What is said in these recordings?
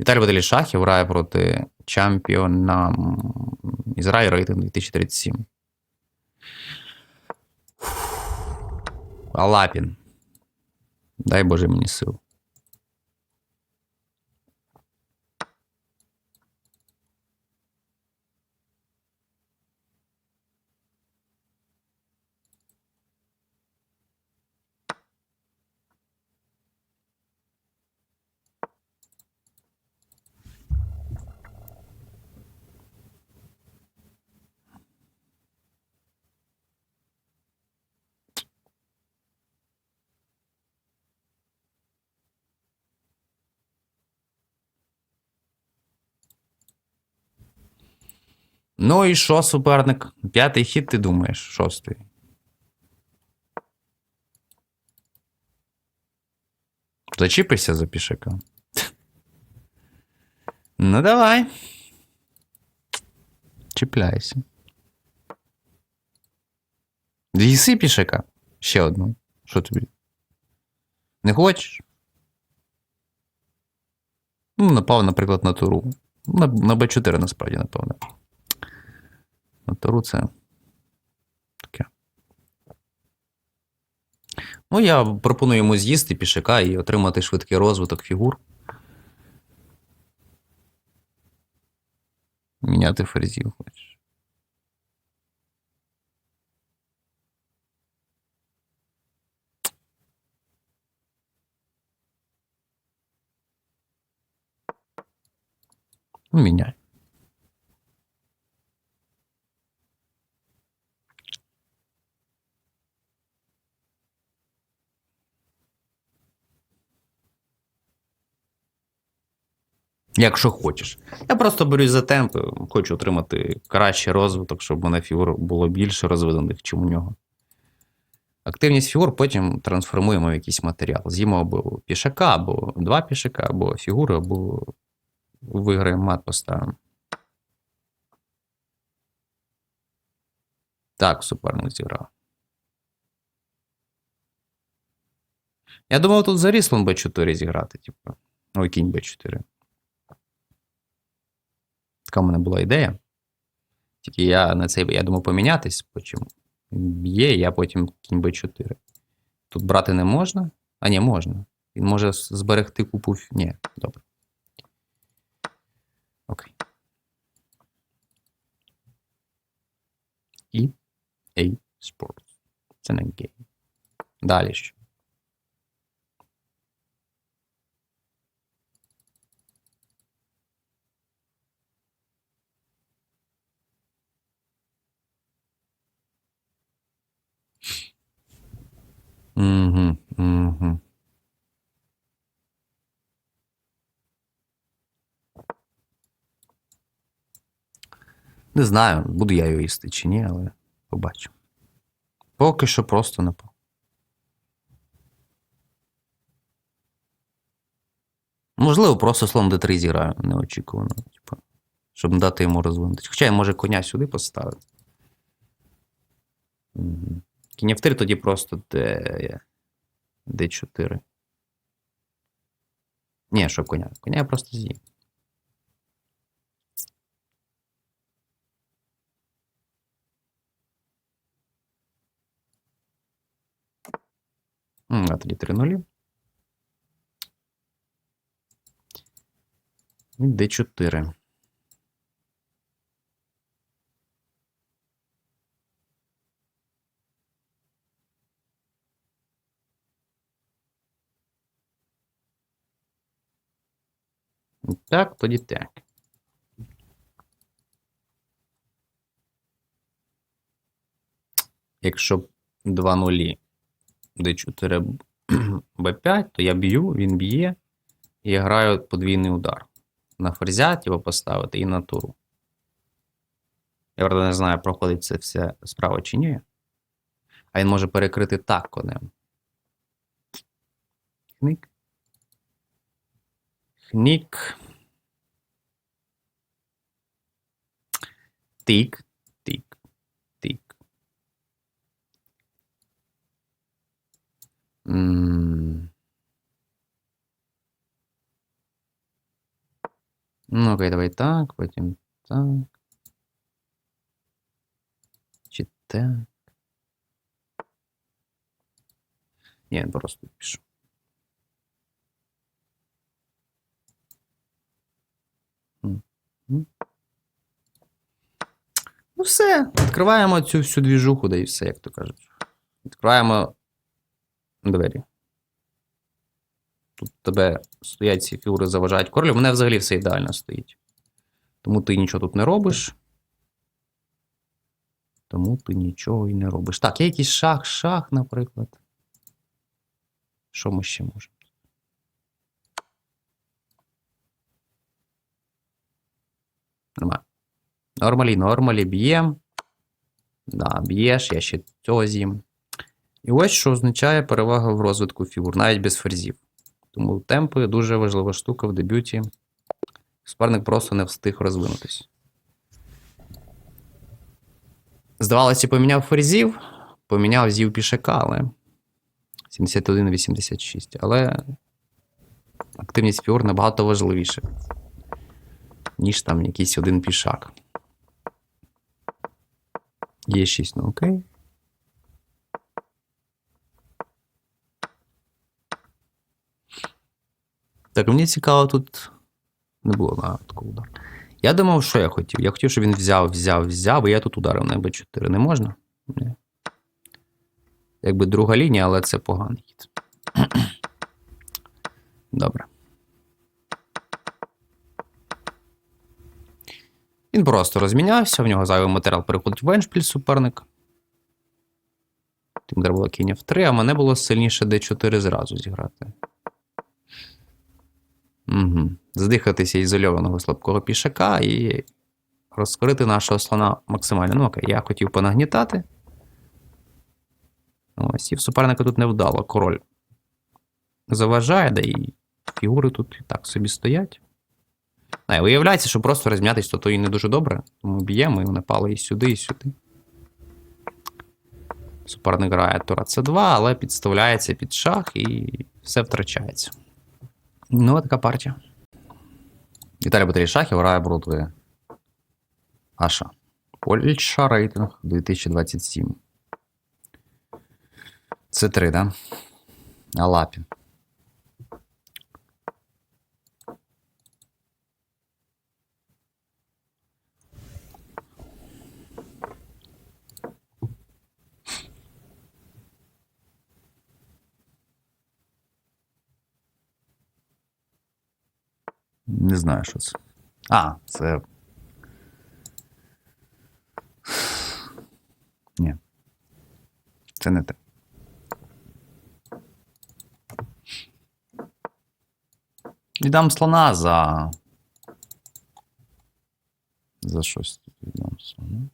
Віталій Баталій Шахів грає проти чемпіона Ізраїль рейтинг 2037. Алапін. Дай Боже мені сил. Ну і що, суперник? П'ятий хід, ти думаєш, шостий. Зачіпишся за пішака. Ну, давай. Чіпляйся. Їси пішака. Ще одну. Що тобі? Не хочеш? Ну, напав, наприклад, на туру. На, на Б4, насправді, напевно. На це. Таке. Ну, я пропоную йому з'їсти пішака і отримати швидкий розвиток фігур. Міняти ферзів хочеш. Ну, міняй. Якщо хочеш. Я просто берусь за темпи, хочу отримати кращий розвиток, щоб у мене фігур було більше розвинених, чим у нього. Активність фігур потім трансформуємо в якийсь матеріал. З'їмо або пішака, або два пішака, або фігури, або виграємо мат поставимо. Так, суперник зіграв. Я думав, тут за ріслом Б4 зіграти, типу. Ой, кінь Б4. Така в мене була ідея. Тільки я на цей, я думав помінятись, потім б'є, я потім кінь Б4. Тут брати не можна. А ні, можна. Він може зберегти купу. Ні, добре. Окей. І A Sports. Це не гейм. Далі що? Угу. Не знаю, буду я його їсти чи ні, але побачу. Поки що просто напав. Можливо, просто слон d3 зіграю неочікувано, типу, щоб дати йому розвинутися. Хоча я може коня сюди поставити. Угу. Кінь F3 тоді просто D... D4. Ні, що коня? Коня я просто з'їм. А тоді 3 нулі. І D4. Так, тоді так. Якщо 2 нулі d4 b5, то я б'ю, він б'є, і я граю подвійний удар. На ферзя його поставити і на туру. Я правда не знаю, проходить це все справа чи ні. А він може перекрити так конем. Хник. Хнік. Тик, тик, тик. М. Ну, окей, давай так, потім так. Чи так. Ні, він просто пішов. М, м. Ну, все. Відкриваємо цю всю двіжуху, да і все, як то кажуть. Відкриваємо двері. Тут тебе стоять ці фігури, заважають королю. Мене взагалі все ідеально стоїть. Тому ти нічого тут не робиш. Тому ти нічого і не робиш. Так, є якийсь шах, шах, наприклад. Що ми ще можемо? Нормально. Нормалі, нормалі, б'єм. Да, б'єш, я ще цього з'їм. І ось що означає перевага в розвитку фігур, навіть без ферзів. Тому темпи дуже важлива штука в дебюті. Суперник просто не встиг розвинутись. Здавалося, поміняв ферзів, поміняв зів пішака, але 71-86. Але активність фігур набагато важливіше, ніж там якийсь один пішак. Є 6, ну окей. Так, мені цікаво, тут не було на такого. Я думав, що я хотів. Я хотів, щоб він взяв, взяв, взяв, і я тут ударив на Б4. Не можна? Ні. Якби друга лінія, але це поганий хід. Добре. Він просто розмінявся, в нього зайвий матеріал переходить в еншпіль суперник. Тим треба було кінь в 3, а мене було сильніше D4 зразу зіграти. Угу. Задихатися ізольованого слабкого пішака і розкрити нашого слона максимально. Ну окей, я хотів понагнітати. Ось, і в суперника тут не вдало. Король заважає, да і фігури тут і так собі стоять. А, і виявляється, що просто розм'ятись, то то і не дуже добре. Тому б'ємо і вони пали і сюди, і сюди. Суперник грає Тура С2, але підставляється під шах і все втрачається. Ну, така партія. Віталій Батарій Шахів грає проти Аша. Польща рейтинг 2027. Це 3, да? Алапін. Не знаю, що це. А, це. Ні. Це не те. Віддам слона за. За щось віддам слона.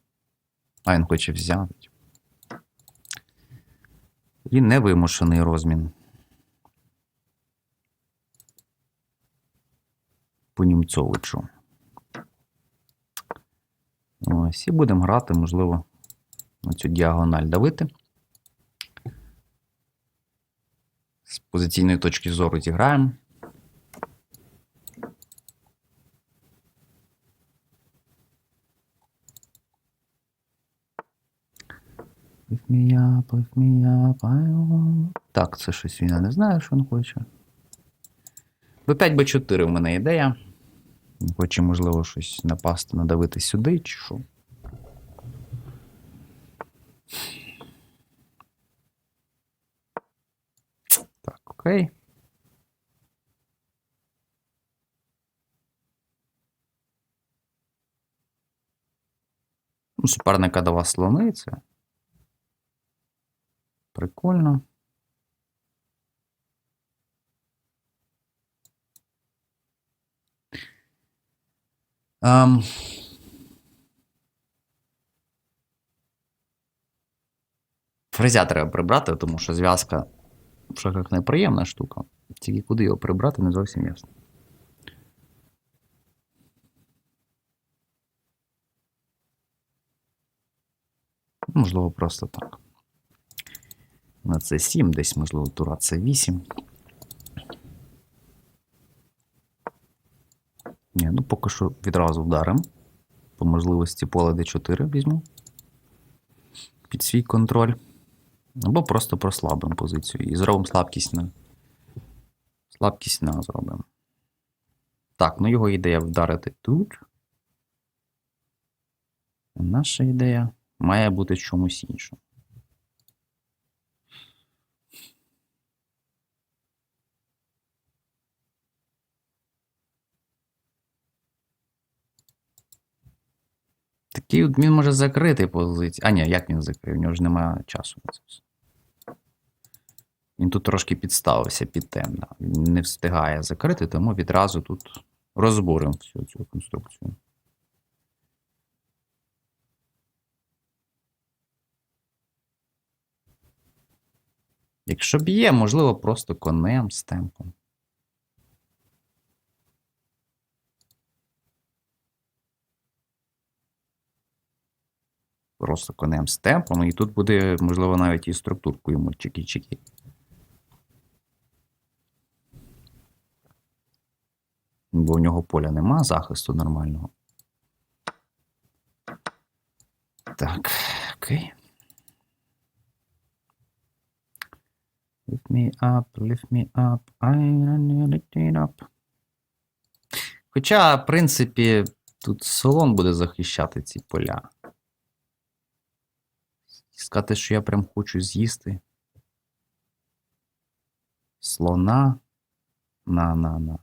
А він хоче взяти. І невимушений розмін. По Німцовичу. Ось, і будемо грати, можливо, на цю діагональ давити. З позиційної точки зору зіграємо. Так, це щось він не знаю, що він хоче. Б5, Б4 в мене ідея. Хоче, можливо, щось напасти, надавити сюди, чи що. Так, окей. Ну, суперника дала слони, це. Прикольно. Um, Фрезя треба прибрати, тому що зв'язка в шахах неприємна штука. Тільки куди його прибрати, не зовсім ясно. Можливо, просто так. На це 7, десь, можливо, тура це 8. Ні, ну поки що відразу вдаримо. По можливості поле D4 візьму. Під свій контроль. Або просто прослабимо позицію. І зробимо слабкість на. Слабкість на зробимо. Так, ну його ідея вдарити тут. Наша ідея має бути чомусь іншому. Такий він може закрити позицію. А, ні, як він закрив? У нього ж немає часу на це все. Він тут трошки підставився під темно. Він не встигає закрити, тому відразу тут розбуримо всю цю конструкцію. Якщо б'є, можливо, просто конем з темпом. Просто конем з темпом, і тут буде, можливо, навіть і структурку йому чекі-чекі. Бо в нього поля нема захисту нормального. Так, окей. Lift me up, lift me up, I need it up. Хоча, в принципі, тут солон буде захищати ці поля. Сказати, що я прям хочу з'їсти. Слона. На, на, на.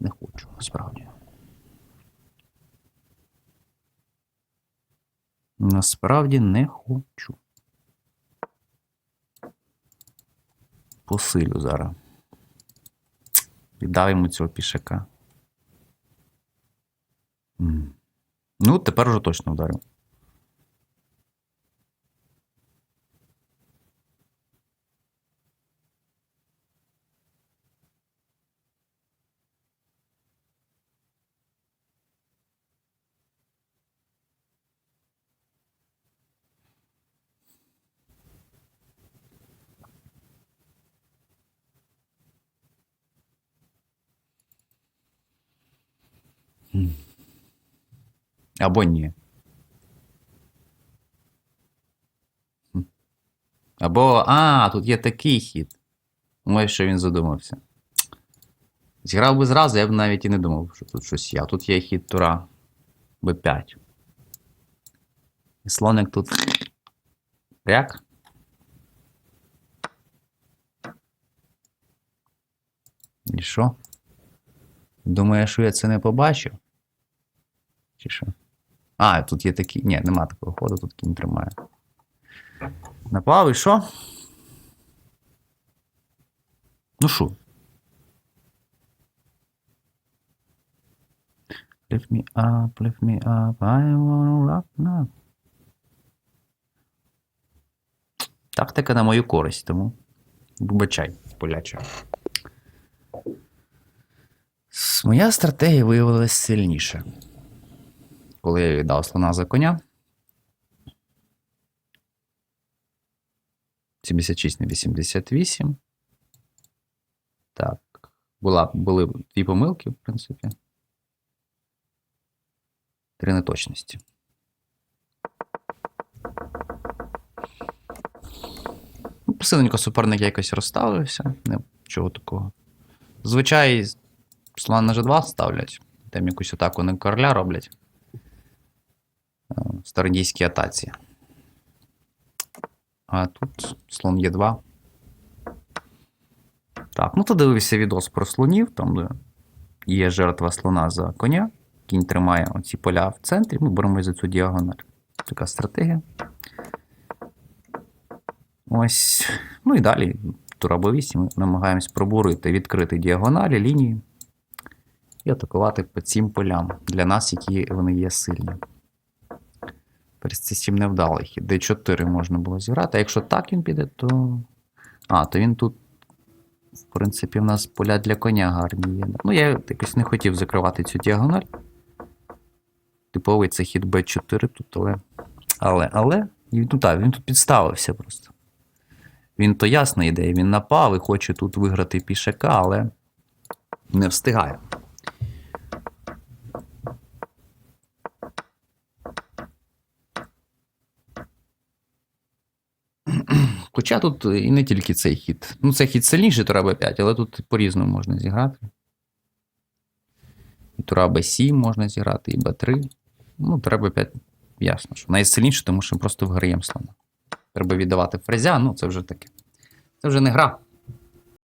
Не хочу, насправді. Насправді не хочу. Посилю зараз. Віддав цього пішака. Ну, тепер уже точно вдарю. Або ні. Або. А, тут є такий хід. Думаю, що він задумався. Зіграв би зразу, я б навіть і не думав, що тут щось є. Тут є хід тура Б5. І слоник тут. Як? І що? Думає, що я це не побачив? Чи що? А, тут є такі. Ні, нема такого ходу, тут кінь тримає. Напав і що? Ну що? Lift me up, lift me up, I wanna rock now. Тактика на мою користь, тому вибачай, поляче. Моя стратегія виявилася сильніша. Коли я віддав слона за коня. 76 на 88. Так. Була, були дві помилки, в принципі. Три неточності. Ну, Посиленько суперник якось розставився. Нічого такого. Зазвичай слон на G2 ставлять. Там якусь атаку на короля роблять. Стародійській атаці. А тут слон Е2. Так, ну то дивився відос про слонів, там є жертва слона за коня. Кінь тримає оці поля в центрі. Ми беремо за цю діагональ. Така стратегія. Ось. Ну і далі. Тура Б8 ми намагаємось пробурити, відкрити діагоналі, лінії і атакувати по цим полям для нас, які вони є сильні. Перед цим невдалий хід. D4 можна було зіграти. А якщо так він піде, то. А, то він тут, в принципі, в нас поля для коня гарні є. Ну, я якось не хотів закривати цю діагональ. Типовий це хід B4 тут, але. Але, але. Ну так, він тут підставився просто. Він то ясна ідея, він напав і хоче тут виграти пішака, але не встигає. Хоча тут і не тільки цей хід. Ну, цей хід сильніший Тура Б5, але тут по-різному можна зіграти. І Тура Б7 можна зіграти, і Б3. Ну, Тура Б5, ясно, що найсильніше, тому що просто виграємо слона. Треба віддавати фрезя, ну це вже таке. Це вже не гра.